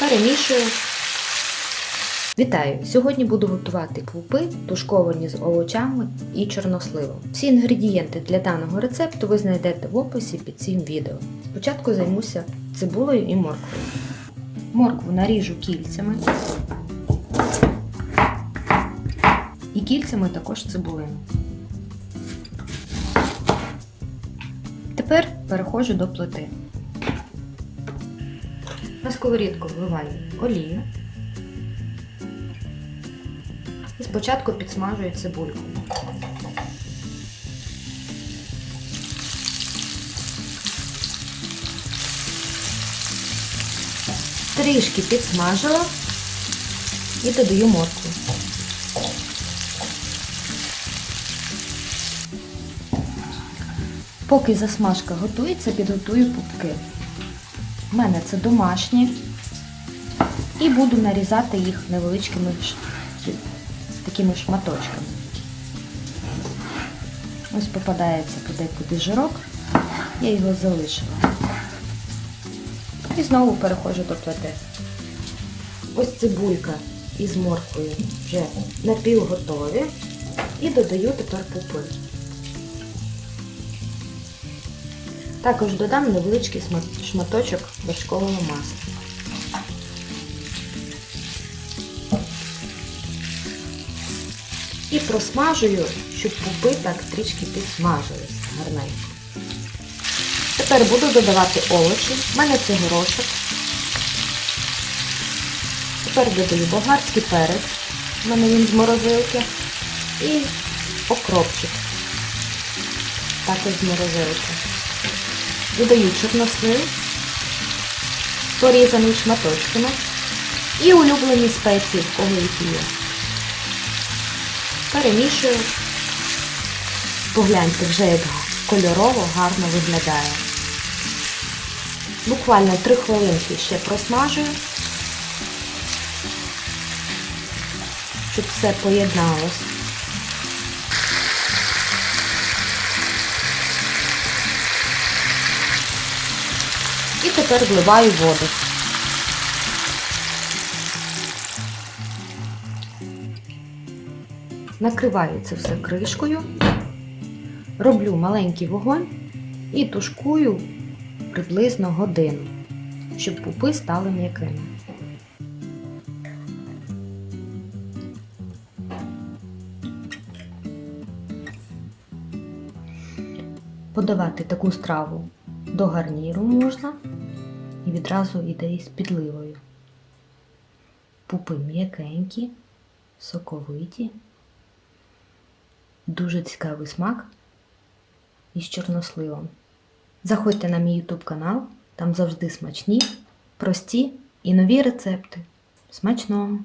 Перемішую. Вітаю! Сьогодні буду готувати пупи, тушковані з овочами і чорносливом. Всі інгредієнти для даного рецепту ви знайдете в описі під цим відео. Спочатку займуся цибулею і морквою. Моркву наріжу кільцями. І кільцями також цибулину. Тепер переходжу до плити. На сковорідку вливаю олію. І спочатку підсмажую цибульку. Трішки підсмажила і додаю моркву. Поки засмажка готується, підготую пупки. У мене це домашні. І буду нарізати їх невеличкими такими шматочками. Ось попадається подекуди жирок, я його залишила. І знову переходжу до плити. Ось цибулька із морквою вже напівготові. І додаю тепер пупи. Також додам невеличкий шматочок вершкового масла. І просмажую, щоб пупи так трішки підсмажились гарненько. Тепер буду додавати овочі. У мене це горошок. Тепер додаю болгарський перець. У мене він з морозилки. І окропчик. Також з морозилки. Додаю чорнослив, порізаний шматочками. І улюблені спеції, в кого які є. Перемішую. Погляньте, вже як кольорово гарно виглядає. Буквально 3 хвилинки ще просмажую, щоб все поєдналось. І тепер вливаю воду. Накриваю це все кришкою, роблю маленький вогонь і тушкую приблизно годину, щоб пупи стали м'якими. Подавати таку страву до гарніру можна і відразу йде із підливою. Пупи м'якенькі, соковиті. Дуже цікавий смак із чорносливом. Заходьте на мій YouTube канал, там завжди смачні, прості і нові рецепти. Смачного!